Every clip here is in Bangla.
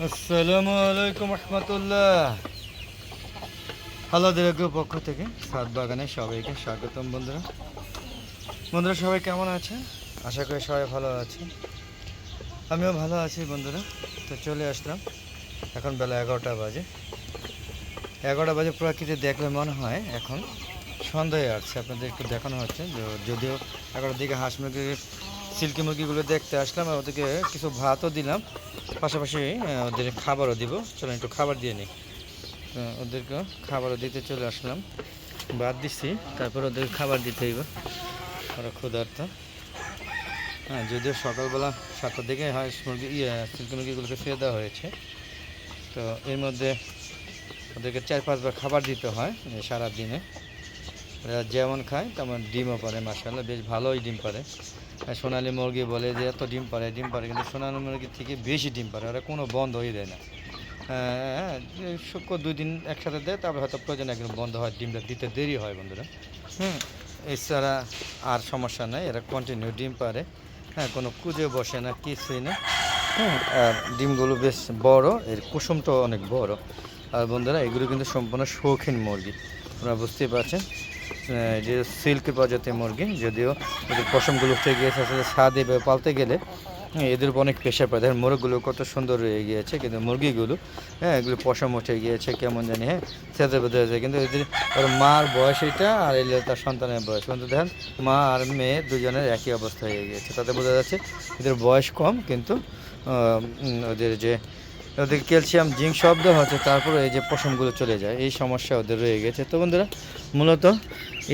আসসালামু আলাইকুম রহমতুল্লাহ। আল্লাহ পক্ষ থেকে সাত বাগানে সবাইকে স্বাগতম বন্ধুরা। বন্ধুরা, সবাই কেমন আছে? আশা করি সবাই ভালো আছে। আমিও ভালো আছি বন্ধুরা। তো চলে আসলাম। এখন বেলা এগারোটা বাজে। এগারোটা বাজে প্রকৃতি দেখলে মনে হয় এখন সন্ধ্যায় আসছে। আপনাদের একটু দেখানো হচ্ছে। যদিও এগারোটার দিকে হাঁস মুরগি সিল্কি মুরগিগুলো দেখতে আসলাম ওদেরকে কিছু ভাতও দিলাম। পাশাপাশি ওদের খাবারও দিব। চলুন একটু খাবার দিয়ে নিই ওদেরকে খাবারও দিতে চলে আসলাম। ভাত দিচ্ছি তারপর ওদের খাবার দিতে হইব। ওরা ক্ষুধার্ত। হ্যাঁ যদিও সকালবেলা সাতটার দিকে হাঁস মুরগি ইয়ে সিল্কি মুরগিগুলোকে ফিরে দেওয়া হয়েছে। তো এর মধ্যে ওদেরকে চার, পাঁচবার খাবার দিতে হয় সারা দিনে যেমন খায়, তেমন ডিমও পারে মাসাল্লাহ বেশ ভালোই ডিম পারে। সোনালি মুরগি বলে যে এত ডিম পারে ডিম পারে কিন্তু সোনালি মুরগির থেকে বেশি ডিম পারে ওরা কোনো বন্ধ হয়ে দেয় না। হ্যাঁ শুক্র দুই দিন একসাথে দেয় তারপরে হয়তো প্রয়োজন একদিন বন্ধ হয় ডিমটা দিতে দেরি হয় বন্ধুরা। হুম। এছাড়া আর সমস্যা নাই এরা কন্টিনিউ ডিম পারে হ্যাঁ কোনো কুজে বসে না কিছুই না। হ্যাঁ আর ডিমগুলো বেশ বড় এর কুসুমটাও অনেক বড়। আর বন্ধুরা এগুলো কিন্তু সম্পূর্ণ শৌখিন মুরগি আপনারা বুঝতেই পারছেন। যে সিল্ক প্রজাতির মুরগি যদিও এদের পশমগুলো উঠে গিয়েছে আসলে স্বাদ এভাবে পালতে গেলে হ্যাঁ, এদের উপর অনেক প্রেশার পড়ে। দেখেন মোরগগুলো কত সুন্দর রয়ে গিয়েছে কিন্তু মুরগিগুলো হ্যাঁ এগুলো পশম উঠে গিয়েছে কেমন জানি হ্যাঁ সেতে বোঝা যায় কিন্তু এদের ওর মার বয়স এটা আর এলে তার সন্তানের বয়স। কিন্তু দেখেন মা আর মেয়ে দুজনের একই অবস্থা হয়ে গিয়েছে। তাতে বোঝা যাচ্ছে এদের বয়স কম কিন্তু ওদের যে ওদের ক্যালসিয়াম, জিঙ্ক দেওয়া হচ্ছে তারপরে এই যে পশমগুলো চলে যায়। এই সমস্যা ওদের রয়ে গেছে। তো বন্ধুরা, মূলত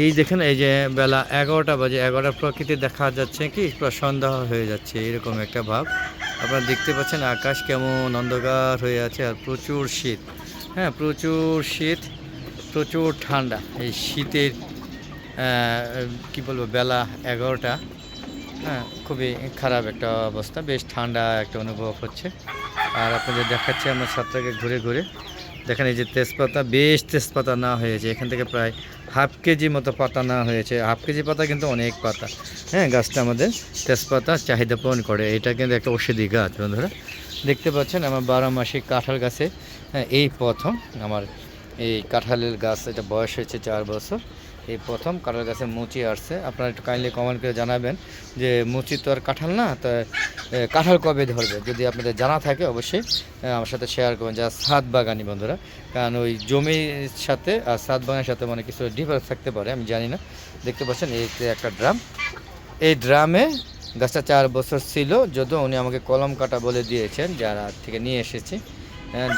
এই দেখেন, এই যে বেলা এগারোটা বাজে, এগারোটা প্রকৃতি দেখা যাচ্ছে কি সন্ধ্যা হয়ে যাচ্ছে, এরকম একটা ভাব। আপনারা দেখতে পাচ্ছেন আকাশ কেমন অন্ধকার হয়ে আছে আর প্রচুর শীত। হ্যাঁ প্রচুর শীত, প্রচুর ঠান্ডা। এই শীতের কি বলব, বেলা এগারোটা হ্যাঁ খুবই খারাপ একটা অবস্থা। বেশ ঠান্ডা একটা অনুভব হচ্ছে। আর আপনাদের দেখাচ্ছি আমরা সাতটাকে ঘুরে ঘুরে। দেখেন এই যে তেজপাতা বেশ তেজপাতা না হয়েছে। এখান থেকে প্রায় হাফ কেজি মতো পাতা না হয়েছে। হাফ কেজি পাতা কিন্তু অনেক পাতা। হ্যাঁ গাছটা আমাদের তেজপাতা চাহিদা পূরণ করে। এটা কিন্তু একটা ঔষধি গাছ বন্ধুরা। দেখতে পাচ্ছেন আমার বারো মাসিক কাঁঠাল গাছে হ্যাঁ, এই প্রথম আমার এই কাঁঠালের গাছ, এটা বয়স হয়েছে চার বছর। এই প্রথম কাঁঠাল গাছে মুচি আসছে। আপনারা একটু কাইন্ডলি কমেন্ট করে জানাবেন যে মুচি তো আর কাঁঠাল না, তো কাঁঠাল কবে ধরবে? যদি আপনাদের জানা থাকে অবশ্যই আমার সাথে শেয়ার করবেন। যা সাত বাগানি বন্ধুরা, কারণ ওই জমির সাথে আর সাত বাগানের সাথে মানে কিছু ডিফারেন্স থাকতে পারে, আমি জানি না। দেখতে পাচ্ছেন এই একটা ড্রাম। এই ড্রামে গাছটা চার বছর ছিল, যদিও উনি আমাকে কলম কাটা বলে দিয়েছেন, যারা থেকে নিয়ে এসেছি।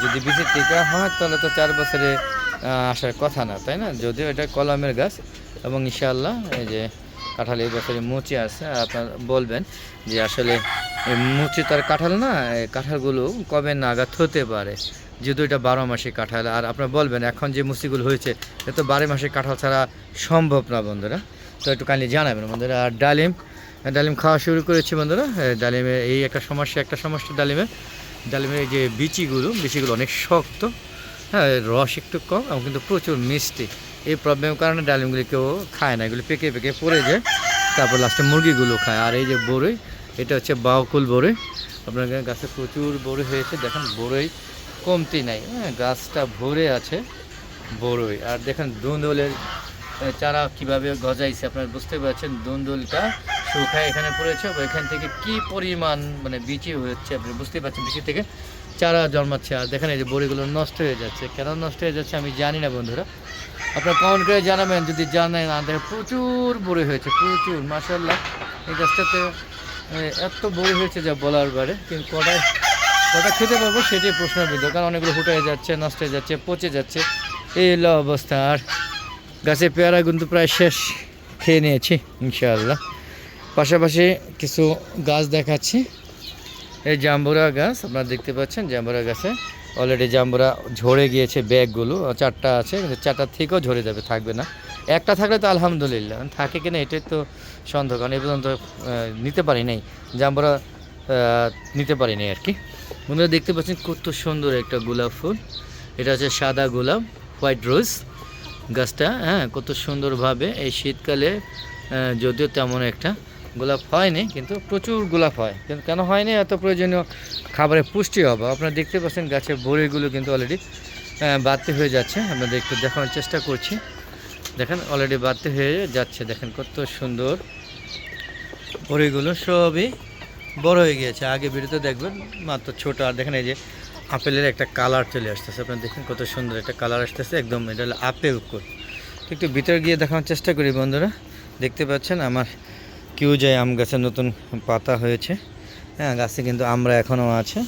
যদি বিচি টিকা হয়, তাহলে তো চার বছরে আসার কথা না, তাই না? যদিও এটা কলমের গাছ, এবং ইনশাআল্লাহ এই যে কাঁঠাল এই বছরে মুচি আছে আপনার বলবেন যে আসলে মুচি তার কাঁঠাল না কাঁঠালগুলো কবে নাগাদ হতে পারে? যেহেতু এটা বারো মাসে কাঁঠাল, আর আপনার বলবেন এখন যে মুচিগুলো হয়েছে, এ তো বারো মাসে কাঁঠাল ছাড়া সম্ভব না, বন্ধুরা। তো একটু কাইন্ডলি জানাবেন, বন্ধুরা। আর ডালিম ডালিম খাওয়া শুরু করেছি, বন্ধুরা। এই ডালিমে এই একটা সমস্যা একটা সমস্যা ডালিমে। ডালিমের যে বিচিগুলো বিচিগুলো অনেক শক্ত হ্যাঁ রস একটু কম এবং কিন্তু প্রচুর মিষ্টি। এই প্রবলেমের কারণে ডালিমগুলি কেউ খায় না, এগুলো পেকে পেকে পড়ে যায়, তারপর লাস্টে মুরগিগুলো খায়। আর এই যে বড়ই, এটা হচ্ছে বাউকুল বড়ই। আপনার গাছে প্রচুর বড়ই হয়েছে, দেখেন বড়ই কমতি নাই হ্যাঁ গাছটা ভরে আছে বড়ই। আর দেখেন দুন্দলের চারা কীভাবে গজাইছে, আপনারা বুঝতে পারছেন দুন্দুলটা শুকায় এখানে পড়েছে এখান থেকে কি পরিমাণ মানে বিচি হচ্ছে আপনি বুঝতে পারছেন বিচি থেকে চারা জন্মাচ্ছে। আর দেখেন এই যে বড়িগুলো নষ্ট হয়ে যাচ্ছে। কেন নষ্ট হয়ে যাচ্ছে আমি জানি না বন্ধুরা। আপনারা কমেন্ট করে জানাবেন, যদি জানেন দেখেন প্রচুর বড়ি হয়েছে, প্রচুর মাসাল্লাহ এই গাছটাতে এত বড়ি হয়েছে যা বলার বারে। কিন্তু কটায় কটা খেতে পারব সেটাই প্রশ্নবিদ্ধ কারণ অনেকগুলো ফুটে যাচ্ছে, নষ্ট হয়ে যাচ্ছে, পচে যাচ্ছে। এই হলো অবস্থা। আর গাছে পেয়ারা কিন্তু প্রায় শেষ। খেয়ে নিয়েছি, ইনশাআল্লাহ। পাশাপাশি কিছু গাছ দেখাচ্ছি। এই জাম্বুরা গাছ, আপনারা দেখতে পাচ্ছেন জাম্বুরা গাছে। অলরেডি জাম্বুরা ঝরে গিয়েছে ব্যাগগুলো চারটা আছে কিন্তু চারটার থেকেও ঝরে যাবে, থাকবে না। একটা থাকলে তো আলহামদুলিল্লাহ, থাকে কিনা এটাই তো সন্দেহ, কারণ এ পর্যন্ত নিতে পারি নাই। জাম্বুরা নিতে পারি নাই আর কি। বন্ধুরা, দেখতে পাচ্ছেন কত সুন্দর একটা গোলাপ ফুল। এটা হচ্ছে সাদা গোলাপ, হোয়াইট রোজ গাছটা হ্যাঁ কত সুন্দরভাবে এই শীতকালে যদিও তেমন একটা গোলাপ হয়নি, কিন্তু প্রচুর গোলাপ হয়। কিন্তু কেন হয়নি? এত প্রয়োজনীয় খাবারের পুষ্টি হবে আপনারা দেখতে পাচ্ছেন গাছের বড়িগুলো কিন্তু অলরেডি বাড়তি হয়ে যাচ্ছে। আপনাদের একটু দেখানোর চেষ্টা করছি। দেখেন অলরেডি বাড়তি হয়ে যাচ্ছে। দেখেন কত সুন্দর বড়িগুলো, সবই বড় হয়ে গিয়েছে। আগে ভিডিওতে দেখবেন, মাত্র ছোট। আর দেখেন এই যে আপেলের একটা কালার চলে আসতেছে। আপনারা দেখেন কত সুন্দর একটা কালার আসতেছে। একদম এটা হলো আপেল কুল। একটু ভিতরে গিয়ে দেখানোর চেষ্টা করি বন্ধুরা। দেখতে পাচ্ছেন আমার কিউ যায় আম গাছের নতুন পাতা হয়েছে। হ্যাঁ গাছে কিন্তু আমরা এখনও আছে।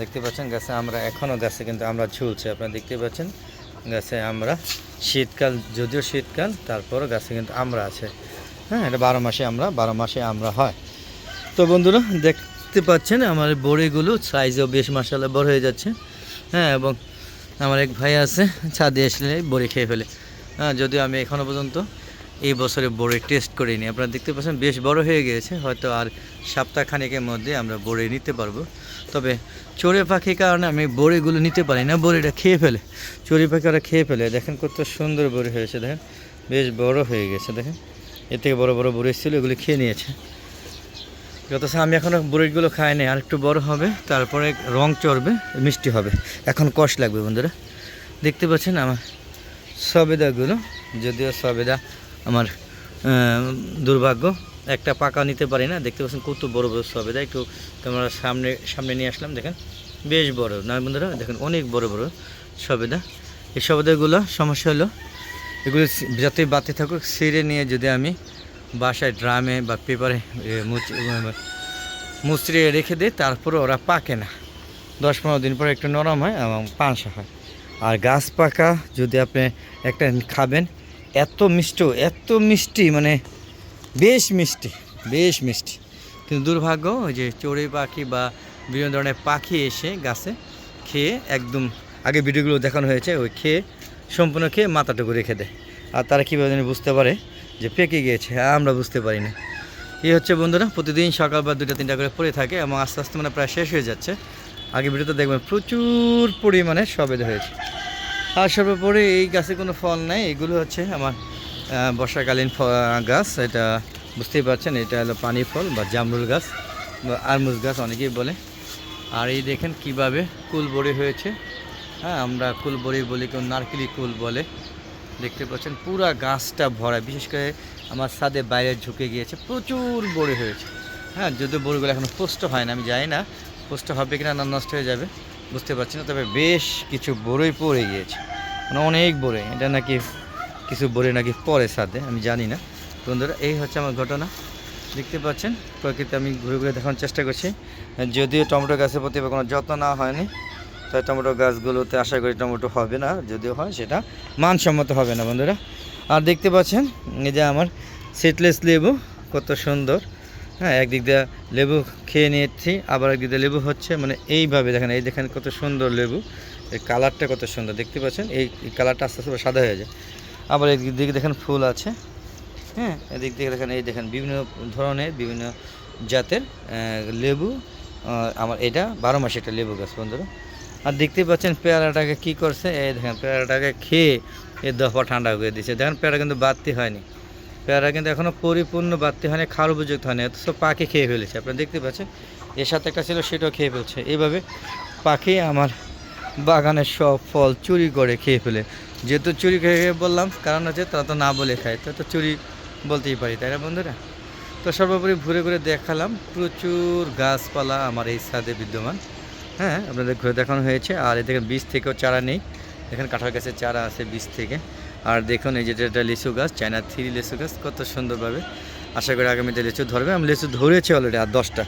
দেখতে পাচ্ছেন, গাছে আমরা এখনও, গাছে কিন্তু আমরা ঝুলছে। আপনারা দেখতে পাচ্ছেন, গাছে আমরা শীতকাল, যদিও শীতকাল, তারপরও গাছে কিন্তু আমরা আছে। হ্যাঁ এটা বারো মাসে আমরা, বারো মাসে আমরা হয়। তো বন্ধুরা, দেখতে পাচ্ছেন, আমার বড়িগুলো সাইজও বেশ মাসাল্লাহ বড় হয়ে যাচ্ছে। হ্যাঁ এবং আমার এক ভাই আছে, ছাদে আসলে বড়ি খেয়ে ফেলে। হ্যাঁ যদিও আমি এখনও পর্যন্ত এই বছরে বড়ি টেস্ট করিনি আপনারা দেখতে পাচ্ছেন, বেশ বড় হয়ে গিয়েছে। হয়তো আর সপ্তাহখানেকের মধ্যে আমরা বড়ি নিতে পারব। তবে চড়ে পাখির কারণে আমি বড়িগুলো নিতে পারি না। বড়িটা খেয়ে ফেলে। চড়ি পাখি ওরা খেয়ে ফেলে। দেখেন কত সুন্দর বড়ি হয়েছে, দেখেন। বেশ বড় হয়ে গেছে, দেখেন। এর থেকে বড় বড় বড়ি ছিল, এগুলো খেয়ে নিয়েছে। যত আমি এখনও বড়িগুলো খাই নাই। আর একটু বড় হবে, তারপরে রং চড়বে, মিষ্টি হবে। এখন কষ লাগবে, বন্ধুরা। দেখতে পাচ্ছেন আমার সবেদাগুলো, যদিও সবেদা আমার দুর্ভাগ্য। একটা পাকা নিতে পারি না। দেখতে পাচ্ছেন কত বড় বড় সবেদা একটু তোমরা সামনে সামনে নিয়ে আসলাম, দেখেন। বেশ বড়। না, বন্ধুরা, দেখেন অনেক বড় বড় সবেদা এই সবেদাগুলো সমস্যা হলো, এগুলো যাতে বাতি থাকুক, ছিঁড়ে নিয়ে যদি আমি বাসায় ড্রামে বা পেপারে মুচড়িয়ে রেখে দিই তারপরে ওরা পাকে না। দশ পনেরো দিন পরে একটু নরম হয় এবং পাঁচা হয়। আর গাছ পাকা, যদি আপনি একটা খাবেন এত মিষ্ট, এত মিষ্টি মানে বেশ মিষ্টি বেশ মিষ্টি। কিন্তু দুর্ভাগ্য, ওই যে চড়ুই পাখি বা বিভিন্ন ধরনের পাখি এসে গাছে খেয়ে একদম আগে ভিডিওগুলো দেখানো হয়েছে, ওই খেয়ে, সম্পূর্ণ খেয়ে মাথাটুকু রেখে দেয়। আর তারা কীভাবে যেন বুঝতে পারে যে পেকে গিয়েছে, আমরা বুঝতে পারি না এই হচ্ছে বন্ধুরা, প্রতিদিন সকাল বা দুটা তিনটা করে পড়ে থাকে এবং আস্তে আস্তে মানে প্রায় শেষ হয়ে যাচ্ছে। আগে ভিডিওতে দেখবেন প্রচুর পরিমাণে সবেদ হয়েছে। আর সর্বোপরি এই গাছে কোনো ফল নাই, এগুলো হচ্ছে আমার বর্ষাকালীন গাছ, এটা বুঝতেই পারছেন, এটা হলো পানি ফল বা জামরুল গাছ বা আরমুজ গাছ অনেকেই বলে। আর এই দেখেন কীভাবে কুলবড়ি হয়েছে। হ্যাঁ আমরা কুলবড়ি বলি, কেউ নারকেলি কুল বলে। দেখতে পাচ্ছেন পুরা গাছটা ভরা, বিশেষ করে আমার ছাদে বাইরে ঝুঁকে গিয়েছে, প্রচুর বড়ি হয়েছে। হ্যাঁ যদিও বড়িগুলো এখনও পোস্ট হয় না, আমি জানি না পোস্ট হবে কিনা না নষ্ট হয়ে যাবে। বুঝতে পারছি না, তবে বেশ কিছু বড়ই পড়ে গিয়েছে। মানে অনেক বড়ি এটা নাকি কিছু বড়ি নাকি পরে সাথে, আমি জানি না। বন্ধুরা, এই হচ্ছে আমার ঘটনা। দেখতে পাচ্ছেন, প্রকৃতি আমি ঘুরে ঘুরে দেখানোর চেষ্টা করছি। যদিও টমেটো গাছের প্রতি কোনো যত্ন না হয়নি, তাই টমেটো গাছগুলোতে আশা করি টমেটো হবে না, যদিও হয় সেটা মানসম্মত হবে না, বন্ধুরা। আর দেখতে পাচ্ছেন, এই যে আমার সিটলেস লেবু, কত সুন্দর। হ্যাঁ একদিক দিয়ে লেবু খেয়ে নিয়েছি, আবার একদিক দিয়ে লেবু হচ্ছে মানে এইভাবে দেখেন, এই দেখেন কত সুন্দর লেবু, এই কালারটা কত সুন্দর, দেখতে পাচ্ছেন? এই কালারটা আস্তে আস্তে সাদা হয়ে যায়। আবার এদিক দিকে দেখেন ফুল আছে হ্যাঁ এদিক থেকে দেখেন, এই দেখেন বিভিন্ন ধরনের, বিভিন্ন জাতের লেবু আমার এটা বারো মাসে একটা লেবু গাছ, বন্ধুরা। আর দেখতে পাচ্ছেন পেয়ারাটাকে কি করছে? এই দেখেন, পেয়ারাটাকে খেয়ে এই দফা ঠান্ডা করে দিচ্ছে দেখেন, পেয়ারা কিন্তু বাড়তি হয়নি। পেয়ারা কিন্তু এখনও পরিপূর্ণ বাড়তি হয়নি খার উপযুক্ত হয়নি, অথচ পাখি খেয়ে ফেলেছে। আপনারা দেখতে পাচ্ছেন, এর সাথে একটা ছিল, সেটাও খেয়ে ফেলছে। এইভাবে পাখি আমার বাগানের সব ফল চুরি করে খেয়ে ফেলে। যেহেতু চুরি খেয়ে বললাম, কারণ হচ্ছে তারা তো না বলে খায় তো তো চুরি বলতেই পারি, তাই না বন্ধুরা? তো সর্বোপরি ঘুরে ঘুরে দেখালাম, প্রচুর গাছপালা আমার এই ছাদে বিদ্যমান। হ্যাঁ আপনাদের ঘুরে দেখানো হয়েছে, আর এদিকে বীজ থেকেও চারা নেই। এখানে কাঁঠাল গাছের চারা আছে বীজ থেকে। আর দেখুন, এই যেটা একটা লিচু গাছ, চায়না থ্রি লিচু গাছ, কত সুন্দরভাবে আশা করি আগামীতে লিচু ধরবে। আমি লিচু ধরেছি অলরেডি আর দশটা।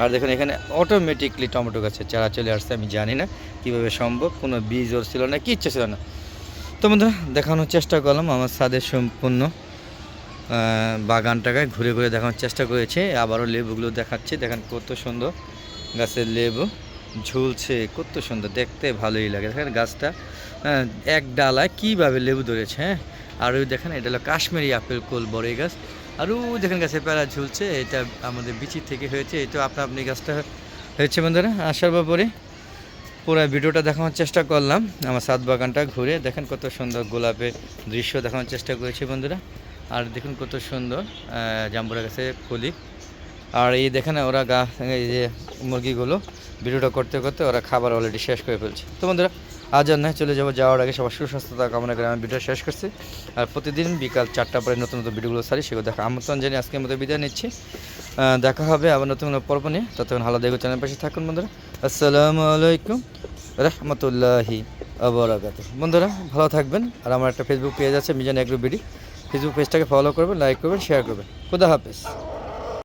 আর দেখুন, এখানে অটোমেটিকলি টমেটো গাছের চারা চলে আসছে, আমি জানি না কীভাবে সম্ভব, কোনো বীজ ওর ছিল না, কিচ্ছু ছিল না। তো বন্ধুরা দেখানোর চেষ্টা করলাম, আমার ছাদের সম্পূর্ণ বাগানটাকে ঘুরে ঘুরে দেখানোর চেষ্টা করেছে, আবারও লেবুগুলো দেখাচ্ছে, দেখেন কত সুন্দর গাছের লেবু। ঝুলছে, কত সুন্দর, দেখতে ভালোই লাগে। দেখেন গাছটা এক ডালায় কীভাবে লেবু ধরেছে হ্যাঁ? আর ওই দেখেন, এটা হলো কাশ্মীরি আপেল কোল বড়ই গাছ। আর ওই দেখেন গাছে প্যারা ঝুলছে, এটা আমাদের বিচি থেকে হয়েছে এটা আপনা আপনি গাছটা হয়েছে বন্ধুরা, আসার ব্যাপারে। পুরো ভিডিওটা দেখানোর চেষ্টা করলাম, আমার সাত বাগানটা ঘুরে। দেখেন কত সুন্দর গোলাপের দৃশ্য দেখানোর চেষ্টা করেছি বন্ধুরা। আর দেখুন কত সুন্দর জাম্বুরা গাছে কলি আর এই দেখেন ওরা গা, এই যে মুরগিগুলো ভিডিওটা করতে করতে ওরা খাবার অলরেডি শেষ করে ফেলছে। তো বন্ধুরা, আজ আর নয়, চলে যাব যাওয়ার আগে সবার সুস্বাস্থ্যতা কামনা করে আমি ভিডিও শেষ করছি। আর প্রতিদিন বিকাল চারটা পরে নতুন নতুন ভিডিওগুলো সারি সেগুলো দেখা আমন্ত্রণ জানিয়ে আজকের মতো বিদায় নিচ্ছি। দেখা হবে আবার নতুন কোনো পর্ব নিয়ে। ততক্ষণ হালা দেখো চ্যানেল পাশে থাকুন বন্ধুরা। আসসালামু আলাইকুম রহমতুল্লাহি আবরাকাত বন্ধুরা, ভালো থাকবেন। আর আমার একটা ফেসবুক পেজ আছে, মিজান এগ্রো বিডি। ফেসবুক পেজটাকে ফলো করবেন লাইক করবেন শেয়ার করবেন। খুদা হাফেজ।